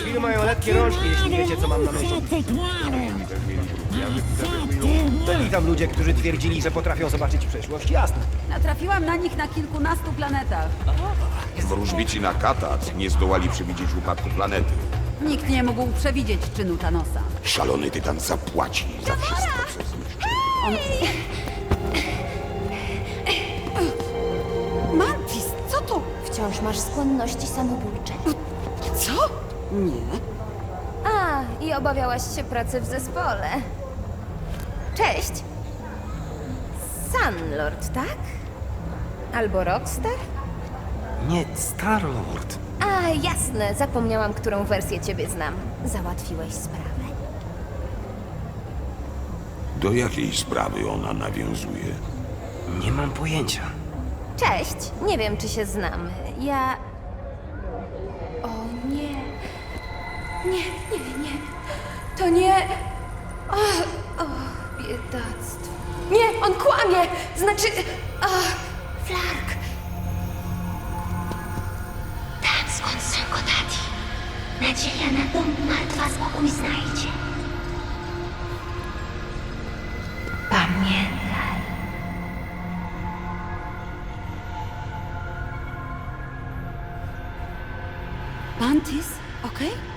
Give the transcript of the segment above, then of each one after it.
świry mają letkie rączki, jeśli wiecie, co mam na myśli. Byli tam ludzie, którzy twierdzili, że potrafią zobaczyć przyszłość, jasne. Natrafiłam na nich na kilkunastu planetach. Wróżbici na Katat nie zdołali przewidzieć upadku planety. Nikt nie mógł przewidzieć czynu Thanosa. Szalony tytan zapłaci za wszystko, co zniszczy. Mantis, co to? Wciąż masz skłonności samobójcze. Co? Nie. A, i obawiałaś się pracy w zespole. Cześć. Sunlord, tak? Albo Rockstar? Nie, Starlord. A, jasne, zapomniałam, którą wersję ciebie znam. Załatwiłeś sprawę. Do jakiej sprawy ona nawiązuje? Nie mam pojęcia. Cześć, nie wiem, czy się znamy. Ja... O nie. Nie, nie, nie. To nie... O, o biedactwo. Nie, on kłamie! Znaczy... O, Flark. Tam skąd są Kodati. Nadzieja na dom martwa spokój znajdzie. Pamiętaj. Mantis, okej? O,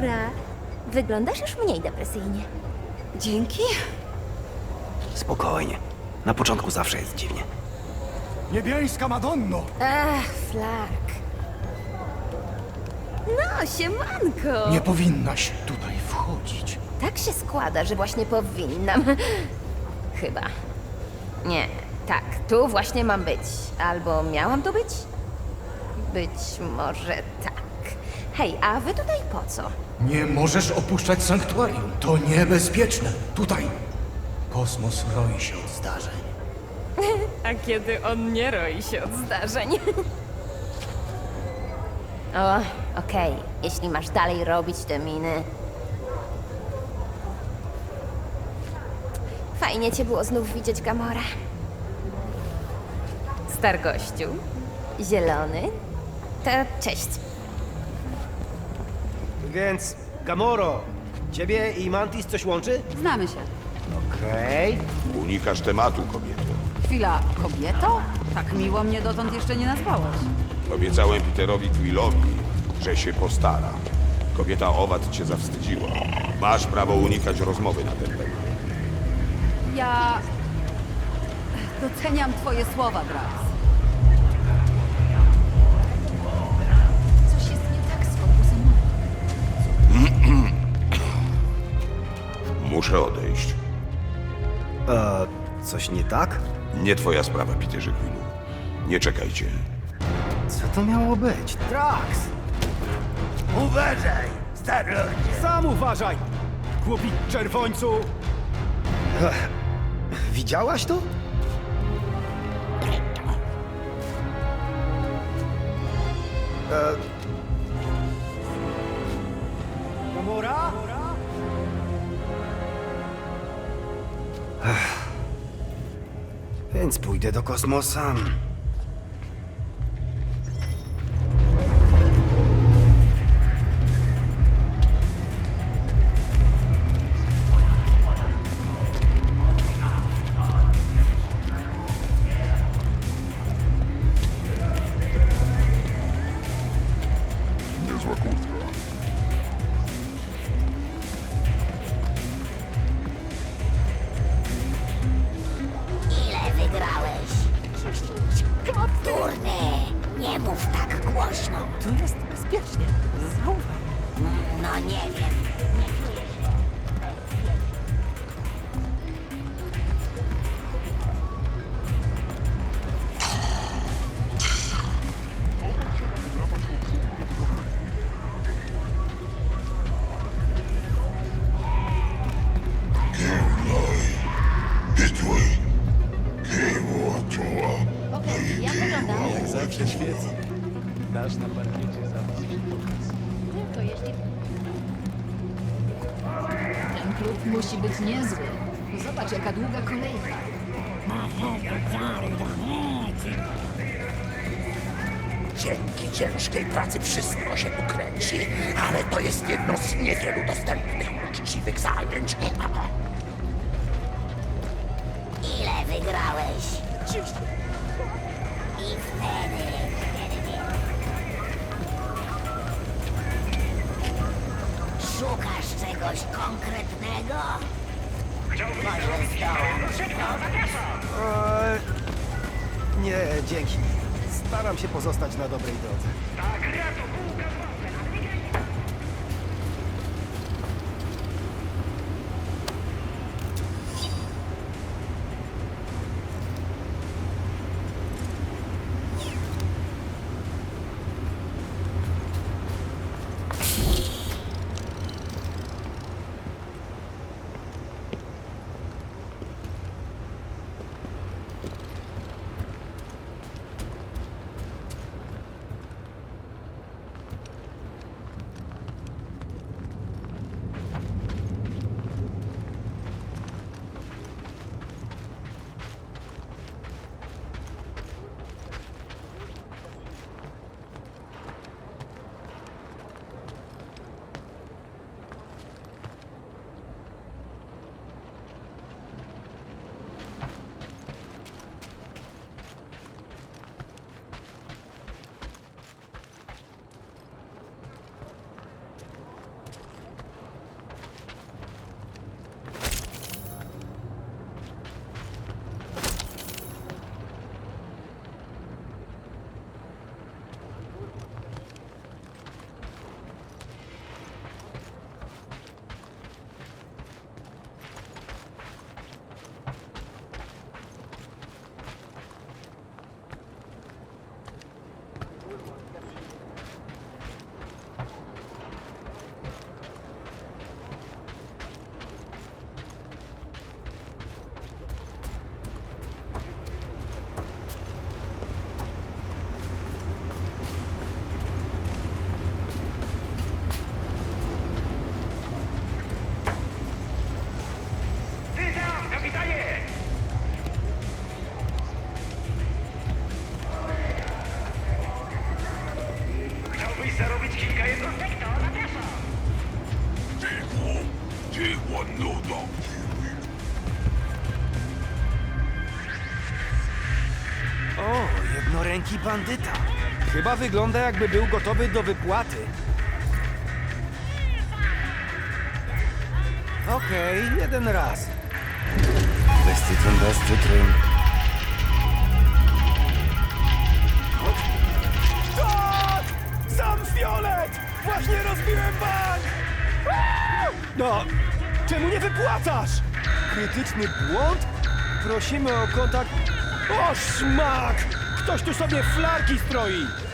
Gamora. Wyglądasz już mniej depresyjnie. Dzięki. Spokojnie. Na początku zawsze jest dziwnie. Niebiańska Madonno! Ach, Flark. No, siemanko. Nie powinnaś tutaj wchodzić. Tak się składa, że właśnie powinnam. Chyba. Nie, tak, tu właśnie mam być. Albo miałam tu być? Być może tak. Hej, a wy tutaj po co? Nie możesz opuszczać sanktuarium. To niebezpieczne. Tutaj. Kosmos roi się od zdarzeń. A kiedy on nie roi się od zdarzeń? o, okej, jeśli masz dalej robić te miny. Fajnie cię było znów widzieć, Gamora. Star gościu, zielony, to cześć. Więc, Gamoro, ciebie i Mantis coś łączy? Znamy się. Okej. Unikasz tematu, kobieto. Chwila, kobieto? Tak miło mnie dotąd jeszcze nie nazwałaś. Obiecałem Peterowi Quillowi, że się postara. Kobieta owad cię zawstydziła. Masz prawo unikać rozmowy na ten temat. Ja... Doceniam twoje słowa, Drax. Muszę odejść. E, coś nie tak? Nie twoja sprawa, Peterze Quillu. Nie czekajcie. Co to miało być? Drax! Uważaj, Starlordzie! Sam uważaj! Głupi czerwońcu! Widziałaś to? E... Więc pójdę do kosmosa. Musi być niezły. Zobacz, jaka długa kolejka. Dzięki ciężkiej pracy wszystko się ukręci, ale to jest jedno z niewielu dostępnych uczciwych zajęć. Ile wygrałeś? Konkretnego? Może zdołam Eee, nie, dzięki. Staram się pozostać na dobrej drodze. Cicho, bandyta. Chyba wygląda jakby był gotowy do wypłaty. Okej, jeden raz. Bez cytryn, bez cytryn. Tak! Sam Fiolet! Właśnie rozbiłem bank! No, czemu nie wypłacasz? Krytyczny błąd? Prosimy o kontakt... O, szmak! Ktoś tu sobie flarki stroi!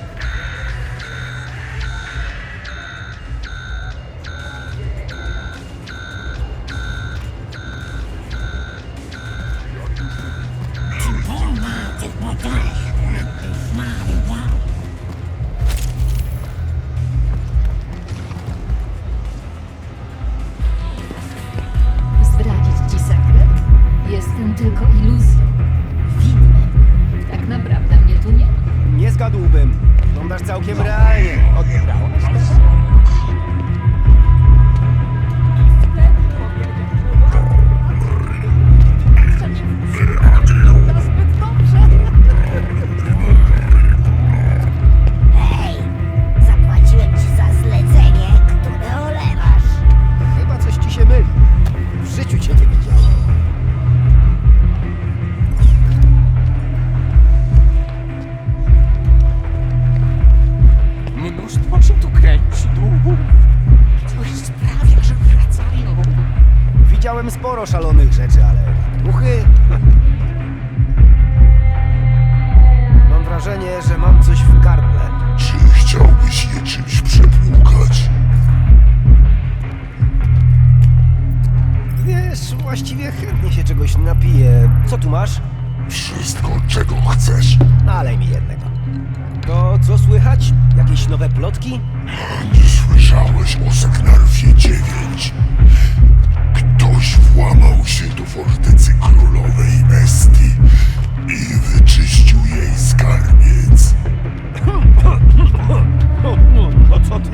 Wyglądasz całkiem realnie. Sporo szalonych rzeczy, ale duchy... Mam wrażenie, że mam coś w gardle. Czy chciałbyś je czymś przepłukać? Wiesz, właściwie chętnie się czegoś napiję. Co tu masz? Wszystko, czego chcesz. Nalej mi jednego. To co słychać? Jakieś nowe plotki? Nie słyszałeś o Seknarfie 9? Ktoś włamał się do fortecy królowej Esty i wyczyścił jej skarbiec. No, co ty?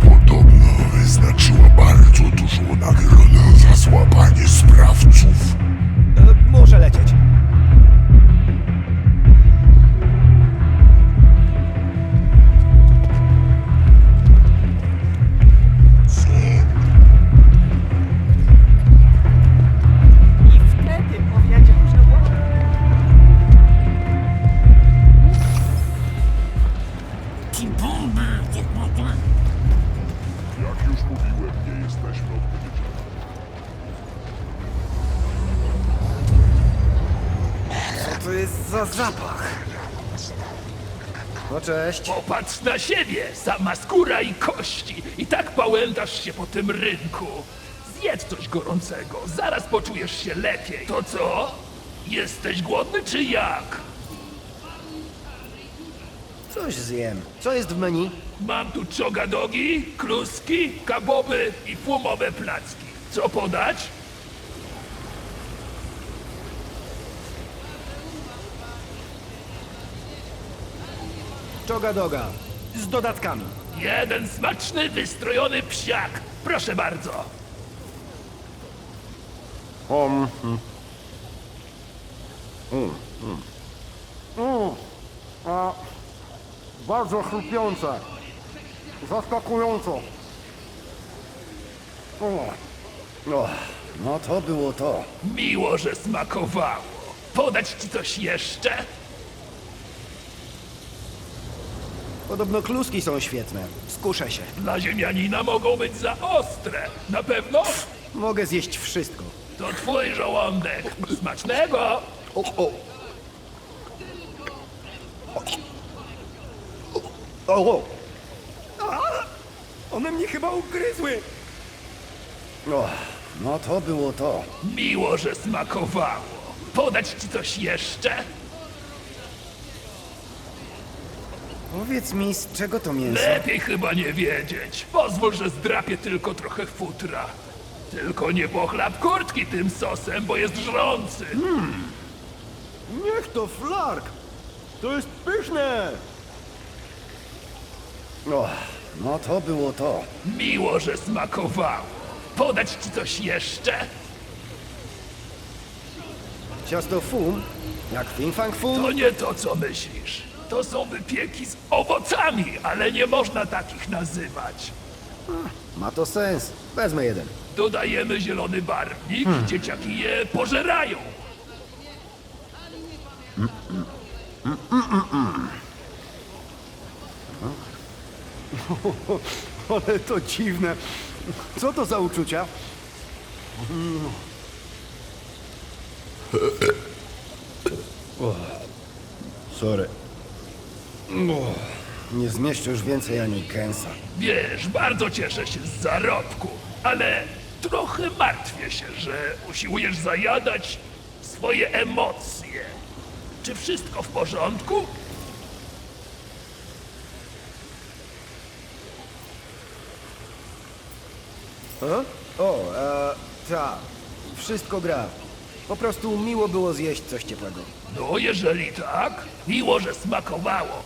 Podobno wyznaczyła bardzo dużą nagrodę za złapanie sprawców. E, może lecieć. Jak już mówiłem, nie jesteśmy odpowiedzialni. Co to jest za zapach? No cześć. Popatrz na siebie, sama skóra i kości. I tak pałętasz się po tym rynku. Zjedz coś gorącego, zaraz poczujesz się lepiej. To co? Jesteś głodny czy jak? Coś zjem. Co jest w menu? Mam tu czogadogi, kluski, kaboby i płomowe placki. Co podać? Czoga doga. Z dodatkami. Jeden smaczny, wystrojony psiak. Proszę bardzo. Bardzo chrupiące. Zaskakująco. O. No, no to było to. Miło, że smakowało. Podać ci coś jeszcze? Podobno kluski są świetne. Skuszę się. Dla ziemianina mogą być za ostre. Na pewno? Mogę zjeść wszystko. To twój żołądek. Smacznego! O, o. O, o. A! One mnie chyba ugryzły. No, no to było to. Miło, że smakowało. Podać ci coś jeszcze? Powiedz mi, z czego to mięso? Lepiej chyba nie wiedzieć. Pozwól, że zdrapię tylko trochę futra. Tylko nie pochlap kurtki tym sosem, bo jest żrący. Niech to flark! To jest pyszne! No, no to było to. Miło, że smakowało. Podać ci coś jeszcze? Ciasto fum? Jak fing fang fum? To nie to, co myślisz. To są wypieki z owocami, ale nie można takich nazywać. Ma to sens. Wezmę jeden. Dodajemy zielony barwnik, dzieciaki je pożerają. Ale to dziwne. Co to za uczucia? Sorry. Nie zmieszczę już więcej ani kęsa. Wiesz, bardzo cieszę się z zarobku, ale trochę martwię się, że usiłujesz zajadać swoje emocje. Czy wszystko w porządku? A? O, e, ta. Wszystko gra. Po prostu miło było zjeść coś ciepłego. No, jeżeli tak, miło, że smakowało.